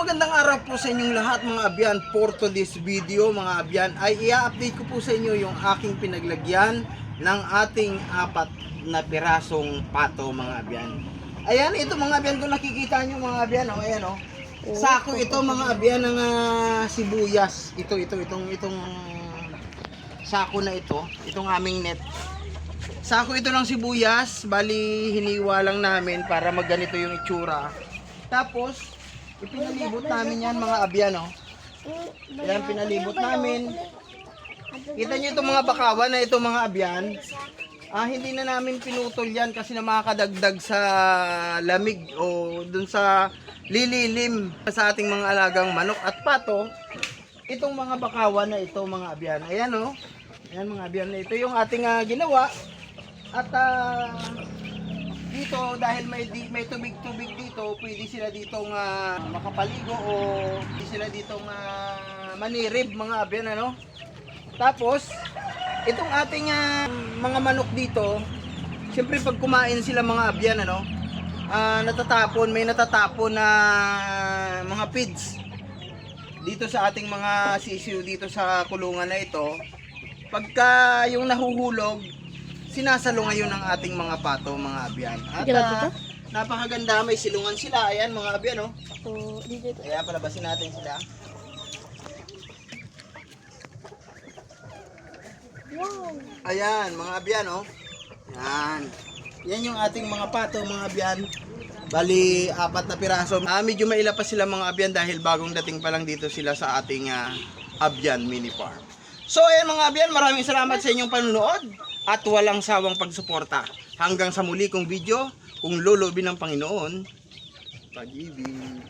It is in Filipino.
magandang araw po sa inyong lahat mga abyan. For to this video mga abyan ay i-update ko po sa inyo yung aking pinaglagyan ng ating apat na pirasong pato mga abyan. Ayan, ito mga abyan kung nakikita nyo mga abyan, oh, ayan oh. Sako ito mga abyan ng ah, sibuyas. Ito, ito, itong, itong sako na ito, itong aming net. Sako ito ng sibuyas, bali hiniwa lang namin para magganito yung itsura. Tapos, ipinalibot namin yan mga abyan, oh. Yan, pinalibot namin. Kita nyo itong mga bakawan na ito mga abyan. Ah, hindi na namin pinutol yan kasi na makakadagdag sa lamig o dun sa lililim sa ating mga alagang manok at pato. Itong mga bakawan na ito mga abyan. Ayan oh. Ayan mga abyan. Ito yung ating ah, ginawa. At ah, dito dahil may di, may tubig-tubig dito, pwede sila ditong ah, makapaligo o pwede sila ditong ah, manirib mga abyan ano. Tapos itong ating ah, mga manok dito, siyempre pag kumain sila mga abyan ano, ah, natatapon, may natatapon na mga feeds dito sa ating mga sisiw dito sa kulungan na ito. Pagka yung nahuhulog, sinasalo ngayon ng ating mga pato, mga abyan. At ah, napakaganda, may silungan sila. Ayan mga abyan, oh. Kaya palabasin natin sila. Wow! Ayan, mga abyan, oh. Yan. Yan yung ating mga pato, mga abyan. Bali, apat na piraso. Ah, medyo maila pa sila mga abyan dahil bagong dating pa lang dito sila sa ating ah, abyan mini farm. So, ayan mga abyan, maraming salamat sa inyong panunood at walang sawang pagsuporta. Hanggang sa muli kong video, kung lulubin ng Panginoon, pag-ibig.